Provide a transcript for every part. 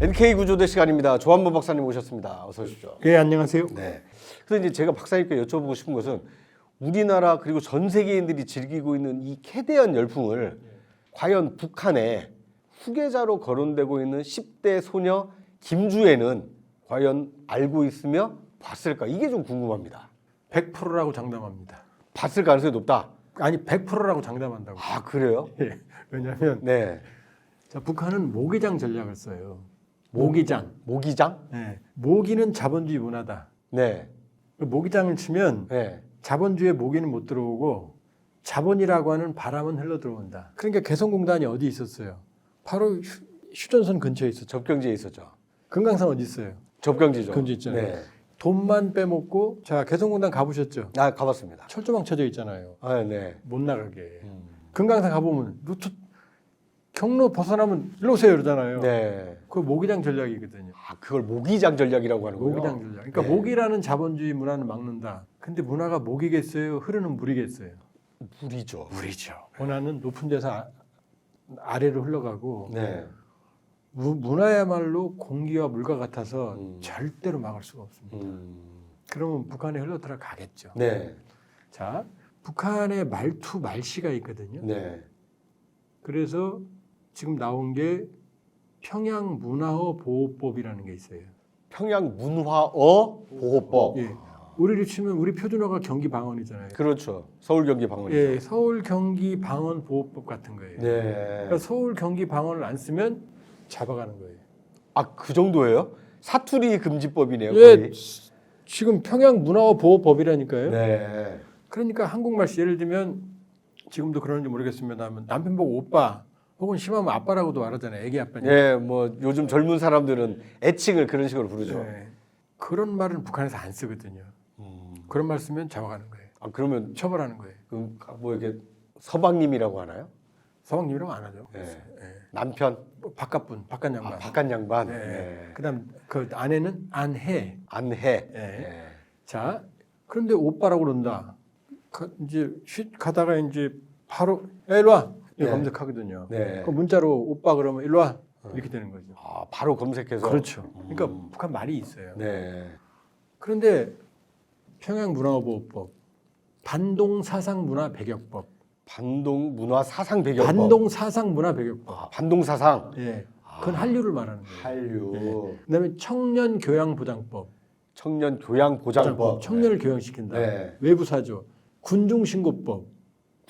NK 구조대 시간입니다. 조한범 박사님 오셨습니다. 어서 오십시오. 예, 안녕하세요. 네. 그래서 이제 제가 박사님께 여쭤보고 싶은 것은 우리나라 그리고 전 세계인들이 즐기고 있는 이 캐대한 열풍을 과연 북한의 후계자로 거론되고 있는 10대 소녀 김주애는 과연 알고 있으며 봤을까? 이게 좀 궁금합니다. 100%라고 장담합니다. 봤을 가능성이 높다. 아니, 100%라고 장담한다고. 아 그래요? 예. 왜냐하면 네. 자, 북한은 모기장 전략을 써요. 모기장. 모기장? 예. 모기는 자본주의 문화다. 네. 그 모기장을 치면 네. 자본주의 모기는 못 들어오고 자본이라고 하는 바람은 흘러 들어온다. 그러니까 개성공단이 어디 있었어요? 바로 휴, 휴전선 근처에 있었죠. 접경지에 있었죠. 금강산 어디 있어요? 접경지죠. 경지 있잖아요. 네. 돈만 빼먹고 자 개성공단 가보셨죠? 아 가봤습니다. 철조망 쳐져 있잖아요. 아 네. 못 나가게. 음. 금강산 가보면 루트 경로 벗어나면 일로 오세요 이러잖아요. 네. 그 모기장 전략이거든요. 아 그걸 모기장 전략이라고 하는군요. 모기장 전략. 그러니까 네. 모기라는 자본주의 문화는 막는다. 근데 문화가 모기겠어요? 흐르는 물이겠어요? 물이죠. 물이죠. 원하는 높은 데서 아, 아래로 흘러가고 네. 무- 문화야말로 공기와 물과 같아서 음. 절대로 막을 수가 없습니다. 음. 그러면 북한에 흘러 들어가겠죠. 네. 자, 북한의 말투 말씨가 있거든요. 네. 그래서 지금 나온 게 평양 문화어 보호법이라는 게 있어요. 평양 문화어 보호법. 예. 우리를 치면 우리 표준어가 경기 방언이잖아요. 그렇죠. 서울 경기 방언이죠. 예, 서울 경기 방언 보호법 같은 거예요. 네. 그러니까 서울 경기 방언을 안 쓰면 잡아가는 거예요. 아 그 정도예요? 사투리 금지법이네요. 예, 거의. 지금 평양 문화어 보호법이라니까요. 네. 그러니까 한국말 씨 예를 들면 지금도 그러는지 모르겠습니다만 남편 보고 오빠 혹은 심하면 아빠라고도 말하잖아요. 애기 아빠니. 예, 뭐 요즘 젊은 사람들은 애칭을 그런 식으로 부르죠. 네. 그런 말은 북한에서 안 쓰거든요. 음. 그런 말 쓰면 잡아가는 거예요. 아 그러면 처벌하는 거예요. 그뭐 이렇게 서방님이라고 하나요? 서방님이라고 안 하죠. 네. 예. 남편, 뭐 바깥분, 바깥 아, 양반. 바깥 양반, 네. 네. 그다음 그 아내는 안해. 안해. 예. 네. 자, 그런데 오빠라고 그런다. 가, 이제 쉿 가다가 이제 바로 야, 일로 와. 네. 검색하거든요. 네. 그 문자로 오빠 그러면 일로 와. 이렇게 되는 거죠. 아 바로 검색해서. 그렇죠. 그러니까 음. 북한 말이 있어요. 네. 그런데 평양 문화보호법, 반동 사상 문화 배격법, 반동 문화 사상 배경법. 반동 사상 문화 배격법. 아, 반동 사상. 예. 그건 한류를 말하는 거예요. 한류. 그다음에 청년 교양 보장법, 청년 교양 보장법. 청년을 교양시킨다. 네. 외부 사조, 군중 신고법,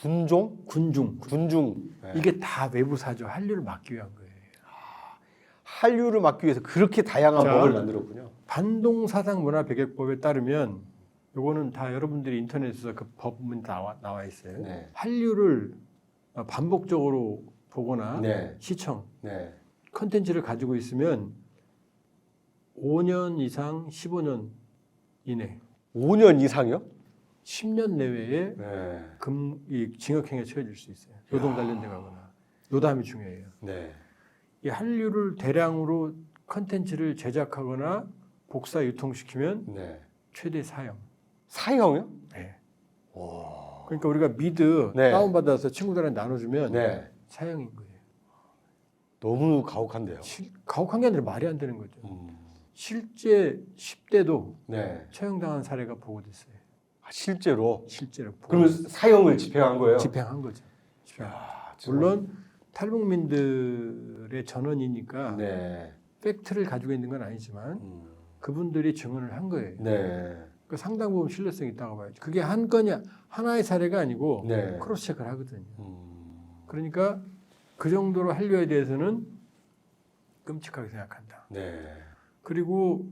군종, 군중 군중. 네. 이게 다 외부 사조 한류를 막기 위한 거예요. 한류를 막기 위해서 그렇게 다양한 자. 법을 만들었군요. 반동 사상 문화 배격법에 따르면 요거는 다 여러분들이 인터넷에서 그 법문 나와 나와 있어요. 네. 한류를 반복적으로 보거나 네. 시청 네. 컨텐츠를 가지고 있으면 5년 이상 15년 이내 5년 이상이요? 10년 내외에 네. 금, 이 징역형에 처해질 수 있어요. 노동 관련돼 가거나 노담이 중요해요. 네. 이 한류를 대량으로 컨텐츠를 제작하거나 복사 유통시키면 네. 최대 사형. 사형이요? 네. 와. 그러니까 우리가 미드 네. 다운받아서 친구들한테 나눠주면 네. 사형인 거예요. 너무 가혹한데요. 실- 가혹한 게 아니라 말이 안 되는 거죠. 음. 실제 10대도 네. 처형당한 사례가 보고됐어요. 아, 실제로. 실제로 그러면 사형을 집행한 거예요? 집행한 거죠. 정말. 물론 탈북민들의 전원이니까 네. 팩트를 가지고 있는 건 아니지만 음. 그분들이 증언을 한 거예요. 네. 그 상당 부분 신뢰성이 있다고 봐야죠. 그게 한 건이 하나의 사례가 아니고 네. 크로스 체크를 하거든요. 음. 그러니까 그 정도로 한류에 대해서는 끔찍하게 생각한다. 네. 그리고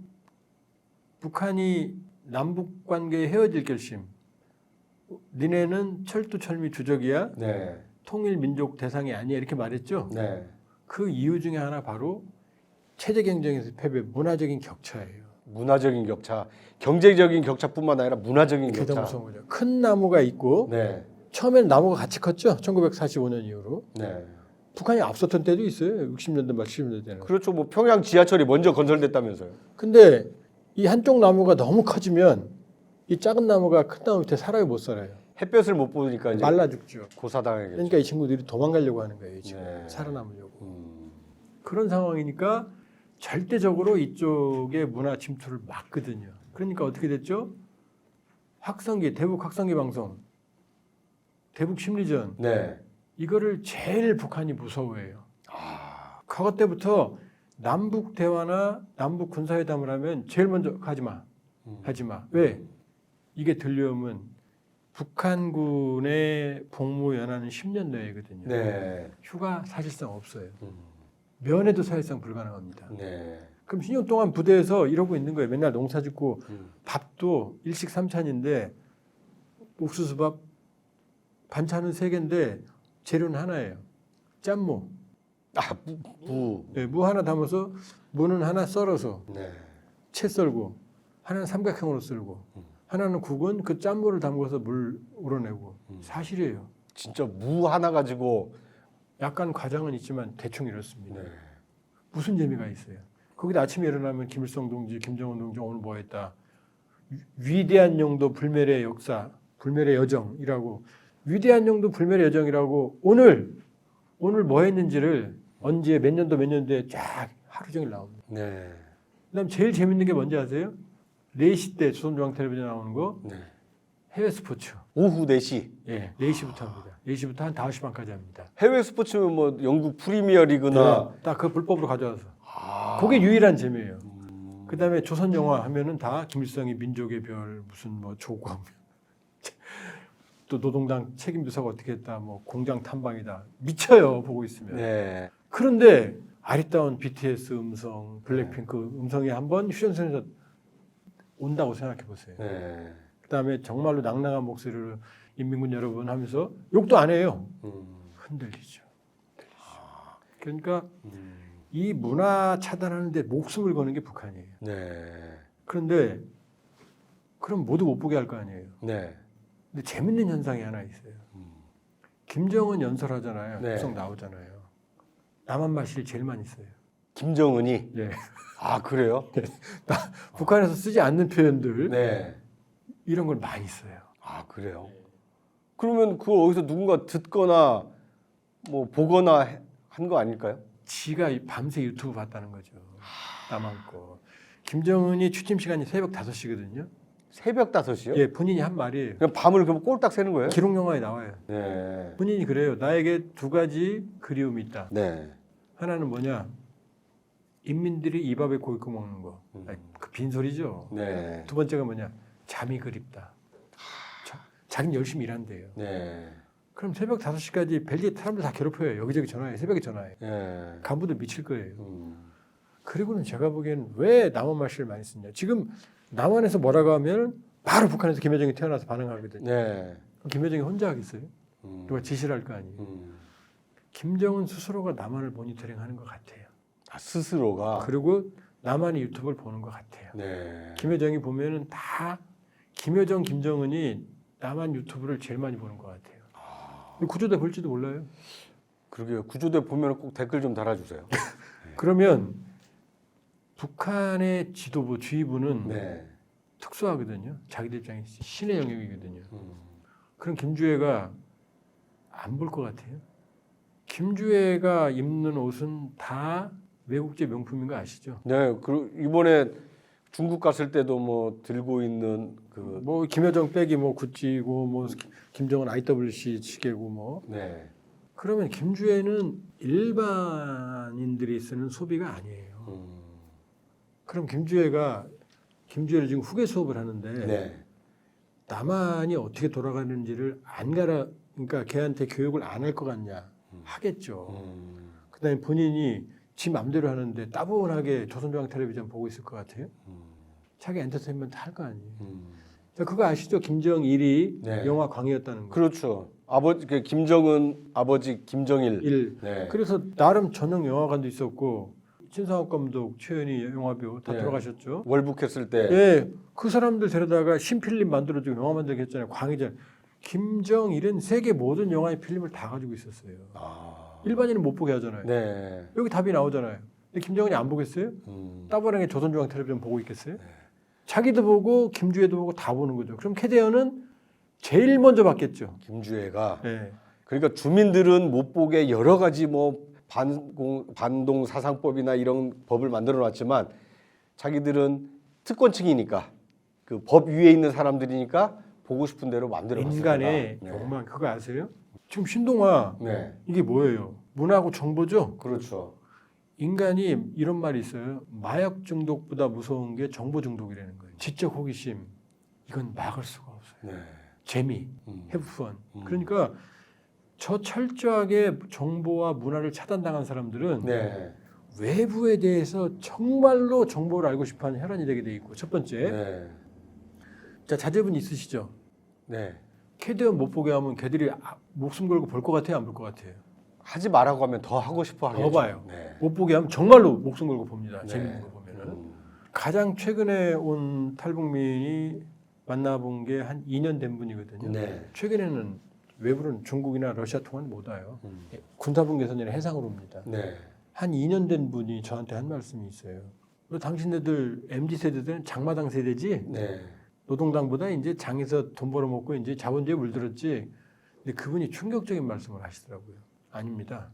북한이 남북 관계에 헤어질 결심. 니네는 철두철미 주적이야. 네. 통일 민족 대상이 아니야 이렇게 말했죠. 네. 그 이유 중에 하나 바로 체제 경쟁에서 패배, 문화적인 격차예요. 문화적인 격차, 경제적인 격차뿐만 아니라 문화적인 격차. 거죠. 큰 나무가 있고 네. 처음에는 나무가 같이 컸죠. 1945년 이후로 네. 북한이 앞섰던 때도 있어요. 60년대 말 70년대 때는. 그렇죠. 뭐 평양 지하철이 먼저 건설됐다면서요. 근데 이 한쪽 나무가 너무 커지면 이 작은 나무가 큰 나무 밑에 살아요 못 살아요. 햇볕을 못 보니까 이제 말라 죽죠. 고사당하겠죠. 그러니까 이 친구들이 도망가려고 하는 거예요. 지금 네. 살아남으려고. 음. 그런 상황이니까 절대적으로 이쪽의 문화 침투를 막거든요. 그러니까 어떻게 됐죠? 확성기, 대북 확성기 방송, 대북 심리전 네. 이거를 제일 북한이 무서워해요. 아, 과거 때부터 남북 대화나 남북 군사회담을 하면 제일 먼저 하지 마, 음. 하지 마. 왜? 이게 들려오면 북한군의 복무 연한은 10년 내외거든요. 네. 휴가 사실상 없어요. 음. 면회도 사실상 불가능합니다. 네. 그럼 10년 동안 부대에서 이러고 있는 거예요. 맨날 농사 짓고 음. 밥도 일식 삼찬인데 옥수수밥 반찬은 세 개인데 재료는 하나예요. 짠무. 아, 부. 부. 네, 무 하나 담아서 무는 하나 썰어서 네. 채 썰고 하나는 삼각형으로 썰고 음. 하나는 국은 그 짠무를 담궈서 물 우러내고 음. 사실이에요. 진짜 무 하나 가지고 약간 과장은 있지만 대충 이렇습니다. 네. 무슨 재미가 있어요? 거기다 아침에 일어나면 김일성 동지, 김정은 동지 오늘 뭐 했다. 위- 위대한 영도 불멸의 역사, 불멸의 여정이라고 위대한 영도 불멸의 여정이라고 오늘 오늘 뭐 했는지를 언제 몇 년도 몇 년도에 쫙 하루 종일 나옵니다. 네. 그다음 제일 재밌는 게 뭔지 아세요? 4시 때 조선중앙 텔레비전 나오는 거 네. 해외 스포츠. 오후 4시. 예, 4시부터 합니다. 4시부터 한 5시 반까지 합니다. 해외 스포츠면 뭐 영국 프리미어 리그나 네, 딱그 불법으로 가져와서. 아. 그게 유일한 재미예요. 음. 그다음에 조선 영화 하면은 다 김일성이 민족의 별 무슨 뭐 조광 또 노동당 책임 비서가 어떻게 했다 뭐 공장 탐방이다 미쳐요 보고 있으면 네. 그런데 아리따운 BTS 음성 블랙핑크 음성이 한번 휴전선에서 온다고 생각해 보세요 네. 그다음에 정말로 낭낭한 목소리를 인민군 여러분 하면서 욕도 안 해요 음. 흔들리죠 흔들리죠 그러니까 음. 이 문화 차단하는데 목숨을 거는 게 북한이에요 네. 그런데 그럼 모두 못 보게 할 거 아니에요. 네. 근데 재밌는 현상이 하나 있어요. 음. 김정은 연설하잖아요. 네. 구성 나오잖아요. 남한 말실이 제일 많이 써요. 김정은이 예. 아 그래요? 북한에서 쓰지 않는 표현들 네. 이런 걸 많이 써요. 아 그래요? 그러면 그걸 어디서 누군가 듣거나 뭐 보거나 한 거 아닐까요? 지가 이 밤새 유튜브 봤다는 거죠. 남한 거. 김정은이 취침 시간이 새벽 5시거든요. 새벽 5시요? 예, 본인이 한 말이에요. 그냥 밤을 그럼 꼴딱 새는 거예요? 기록 영화에 나와요. 네. 본인이 그래요. 나에게 두 가지 그리움이 있다. 네. 하나는 뭐냐? 인민들이 이 밥에 고기 구워 먹는 거. 음. 아니, 그 빈소리죠. 네. 두 번째가 뭐냐? 잠이 그립다. 자, 자기는 열심히 일한대요. 네. 그럼 새벽 5시까지 벨기에 사람들 다 괴롭혀요. 여기저기 전화해. 새벽에 전화해. 네. 간부들 미칠 거예요. 음. 그리고는 제가 보기에는 왜 남한 말씨를 많이 쓰냐. 지금 남한에서 뭐라고 하면 바로 북한에서 김여정이 태어나서 반응하거든요. 네. 김여정이 혼자 하겠어요? 음. 누가 지시를 할 거 아니에요. 음. 김정은 스스로가 남한을 모니터링 하는 것 같아요. 아, 스스로가 그리고 남한이 유튜브를 보는 것 같아요. 네. 김여정이 보면은 다 김여정, 김정은이 남한 유튜브를 제일 많이 보는 것 같아요. 근데 구조대 볼지도 몰라요. 그러게요. 구조대 보면 꼭 댓글 좀 달아주세요. 그러면 북한의 지도부, 주의부는 네. 특수하거든요. 자기들 입장에 신의 영역이거든요. 음. 그럼 김주애가 안 볼 것 같아요. 김주애가 입는 옷은 다 외국제 명품인 거 아시죠? 네. 그 이번에 중국 갔을 때도 뭐 들고 있는 그 뭐 김여정 백이 뭐 구찌고 뭐 김정은 IWC 시계고 뭐 네. 그러면 김주애는 일반인들이 쓰는 소비가 아니에요. 음. 그럼 김주애가 김주애를 지금 후계 수업을 하는데 네. 남한이 어떻게 돌아가는지를 안 가라 그러니까 걔한테 교육을 안 할 것 같냐 하겠죠. 음. 그다음에 본인이 지 맘대로 하는데 따분하게 조선중앙 텔레비전 보고 있을 것 같아요. 음. 자기 엔터테인먼트 할 거 아니에요. 음. 자, 그거 아시죠? 김정일이 네. 영화 광이었다는 거. 그렇죠. 아버지 그 김정은 아버지 김정일. 일. 네. 그래서 나름 전용 영화관도 있었고 신상욱 감독, 최연희 영화배우 다 네. 돌아가셨죠. 월북했을 때. 예, 그 사람들 데려다가 신필름 만들어주고 영화 만들게 했잖아요. 광희전. 김정일은 세계 모든 영화의 필름을 다 가지고 있었어요. 아. 일반인은 못 보게 하잖아요. 네. 여기 답이 나오잖아요. 근데 김정은이 안 보겠어요? 음. 따분하게 조선중앙 텔레비전 보고 있겠어요? 자기도 보고 김주애도 보고 다 보는 거죠. 그럼 캐대언은 제일 먼저 봤겠죠. 김주애가 예. 그러니까 주민들은 못 보게 여러 가지 뭐 반공 반동 사상법이나 이런 법을 만들어 놨지만 자기들은 특권층이니까 그 법 위에 있는 사람들이니까 보고 싶은 대로 만들어 봤을 인간의. 네. 욕망 그거 아세요? 지금 신동아 네. 이게 뭐예요? 문화고 정보죠. 그렇죠. 인간이 이런 말이 있어요. 마약 중독보다 무서운 게 정보 중독이라는 거예요. 지적 호기심 이건 막을 수가 없어요. 네. 재미, 음. 해부펀. 음. 그러니까 저 철저하게 정보와 문화를 차단당한 사람들은 네. 외부에 대해서 정말로 정보를 알고 싶어하는 혈안이 되게 돼 있고 첫 번째 네. 자 자제분 있으시죠? 네. 캐디언 못 보게 하면 걔들이 아, 목숨 걸고 볼 것 같아요, 안 볼 것 같아요? 하지 말라고 하면 더 하고 싶어 하겠죠. 더 봐요. 네. 못 보게 하면 정말로 목숨 걸고 봅니다. 네. 재밌는 거 보면은 음. 가장 최근에 온 탈북민이 만나본 게 한 2년 된 분이거든요. 네. 최근에는 외부는 중국이나 러시아 통화는 못 와요. 음. 군사분 개선이나 해상으로 옵니다. 네. 한 2년 된 분이 저한테 한 말씀이 있어요. 너 당신네들 MZ 세대들은 장마당 세대지 네. 노동당보다 이제 장에서 돈 벌어먹고 이제 자본주의에 물들었지. 근데 그분이 충격적인 말씀을 하시더라고요. 아닙니다.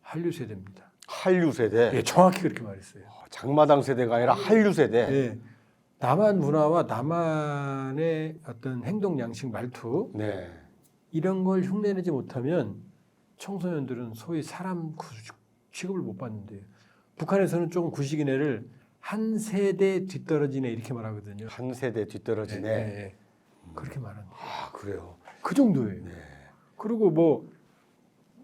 한류 세대입니다. 한류 세대. 예, 정확히 그렇게 말했어요. 장마당 세대가 아니라 한류 세대. 예. 남한 문화와 남한의 어떤 행동 양식 말투 네. 이런 걸 흉내내지 못하면 청소년들은 소위 사람 구- 취급을 못 받는데요. 북한에서는 조금 구식인 애를 한 세대 뒤떨어진 애 이렇게 말하거든요. 한 세대 뒤떨어지네. 예, 예, 예. 그렇게 말한다. 아 그래요. 그 정도예요. 네. 그리고 뭐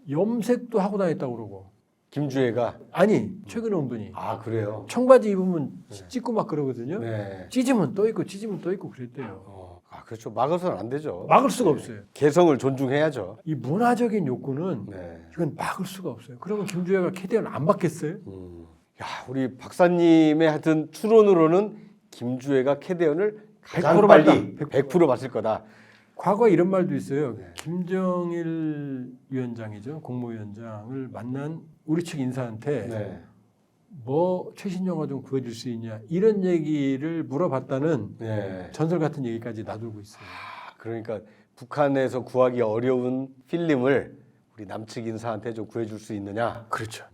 염색도 하고 다녔다고 그러고 김주애가 아니 최근에 온 분이 아 그래요. 청바지 입으면 찢고 막 그러거든요. 네. 찢으면 또 있고 찢으면 또 있고 그랬대요. 어, 아 그렇죠. 막아서는 안 되죠. 막을 수가 없어요. 개성을 존중해야죠. 이 문화적인 욕구는 네. 이건 막을 수가 없어요. 그러면 김주애가 캐디언 안 받겠어요? 음. 야 우리 박사님의 하여튼 추론으로는 김주애가 캐대언을 가장 100% 빨리 봤다. 100% 봤을 거다. 과거에 이런 말도 있어요. 네. 김정일 위원장이죠. 국무위원장을 만난 우리 측 인사한테 네. 뭐 최신 영화 좀 구해줄 수 있냐 이런 얘기를 물어봤다는 네. 전설 같은 얘기까지 놔두고 있어요. 아, 그러니까 북한에서 구하기 어려운 필름을 우리 남측 인사한테 좀 구해줄 수 있느냐? 그렇죠.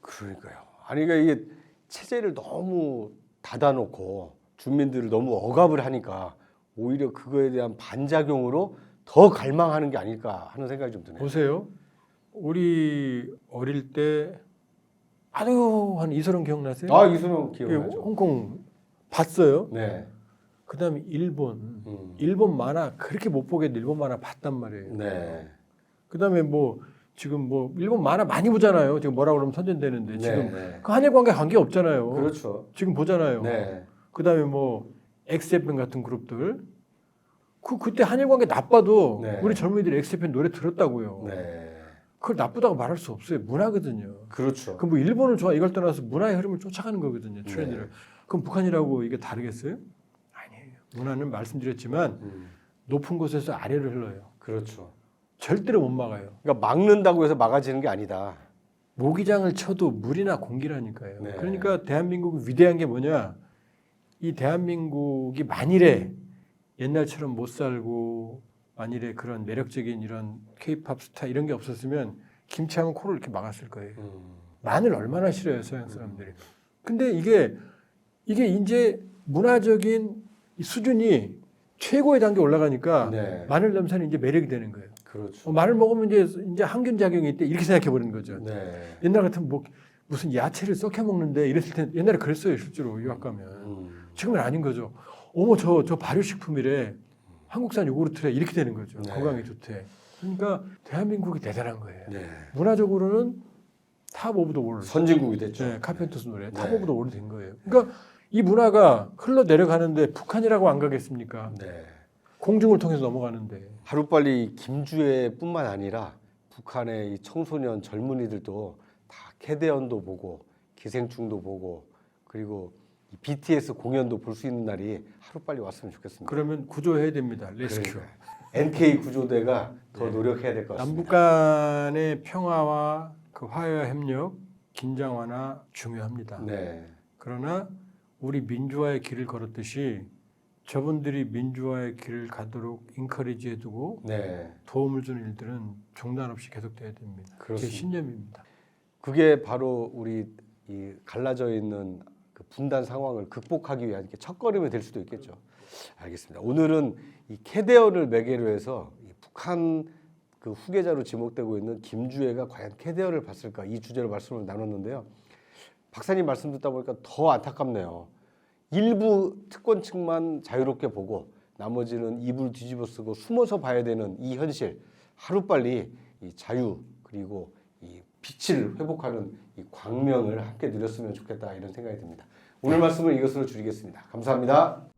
그러니까요. 아니 그러니까 이게 체제를 너무 닫아놓고 주민들을 너무 억압을 하니까 오히려 그거에 대한 반작용으로 더 갈망하는 게 아닐까 하는 생각이 좀 드네요. 보세요. 우리 어릴 때 아유 한 이소룡 기억나세요? 아그 기억나죠? 홍콩 봤어요. 네. 그다음에 일본 음. 일본 만화 그렇게 못 보겠는데 일본 만화 봤단 말이에요. 네. 그다음에 뭐 지금 뭐 일본 만화 많이 보잖아요. 지금 뭐라 그러면 선전되는데 지금 네. 그 한일 관계 관계 없잖아요. 그렇죠. 지금 보잖아요. 네. 그다음에 뭐 엑스제팬 같은 그룹들 그 그때 한일 관계 나빠도 네. 우리 젊은이들이 엑스제팬 노래 들었다고요. 네. 그걸 나쁘다고 말할 수 없어요. 문화거든요. 그렇죠. 그뭐 일본을 좋아 이걸 떠나서 문화의 흐름을 쫓아가는 거거든요. 트렌드를. 네. 그럼 북한이라고 이게 다르겠어요? 아니에요. 문화는 말씀드렸지만 음. 높은 곳에서 아래로 흘러요. 그렇죠. 절대로 못 막아요. 그러니까 막는다고 해서 막아지는 게 아니다. 모기장을 쳐도 물이나 공기라니까요. 네. 그러니까 대한민국이 위대한 게 뭐냐? 이 대한민국이 만일에 옛날처럼 못 살고 만일에 그런 매력적인 이런 케이팝 스타 이런 게 없었으면 김치하면 코를 이렇게 막았을 거예요. 음. 마늘 얼마나 싫어요 서양 사람들이. 근데 이게 이게 이제 문화적인 이 수준이 최고의 단계 올라가니까 네. 마늘 냄새는 이제 매력이 되는 거예요. 그렇죠. 어, 마늘 먹으면 이제 이제 항균 작용이 있대 이렇게 생각해 버리는 거죠. 네. 옛날 같으면 뭐 무슨 야채를 썩혀 먹는데 이랬을 때 옛날에 그랬어요 실제로 유학 가면 음. 지금은 아닌 거죠. 어머 저 저 발효식품이래 한국산 요구르트래 이렇게 되는 거죠. 네. 건강에 좋대. 그러니까 대한민국이 대단한 거예요. 네. 문화적으로는 탑 오브 더 월드. 선진국이 됐죠. 네, 카펜터스 노래 탑 네. 오브 더 월드 된 거예요. 그러니까 이 문화가 흘러 내려가는데 북한이라고 안 가겠습니까? 네. 공중을 통해서 넘어가는데 하루빨리 김주애뿐만 아니라 북한의 이 청소년 젊은이들도 다 캐대언도 보고 기생충도 보고 그리고 이 BTS 공연도 볼 수 있는 날이 하루 빨리 왔으면 좋겠습니다. 그러면 구조해야 됩니다. 레스큐. 그러니까요. NK 구조대가 더 네. 노력해야 될 것 같습니다. 남북 간의 평화와 그 화해와 협력, 긴장 완화 중요합니다. 네. 그러나 우리 민주화의 길을 걸었듯이 저분들이 민주화의 길을 가도록 인커리지 해두고 네. 도움을 주는 일들은 중단 없이 계속돼야 됩니다. 제 그렇습니다. 신념입니다. 그게 바로 우리 이 갈라져 있는 그 분단 상황을 극복하기 위한 첫걸음이 될 수도 있겠죠. 알겠습니다. 오늘은 이 캐데어를 매개로 해서 이 북한 그 후계자로 지목되고 있는 김주애가 과연 캐데어를 봤을까 이 주제로 말씀을 나눴는데요. 박사님 말씀 듣다 보니까 더 안타깝네요. 일부 특권 측만 자유롭게 보고 나머지는 입을 뒤집어 쓰고 숨어서 봐야 되는 이 현실 하루빨리 이 자유 그리고 이 빛을 회복하는 이 광명을 함께 누렸으면 좋겠다 이런 생각이 듭니다. 오늘 말씀을 이것으로 줄이겠습니다. 감사합니다.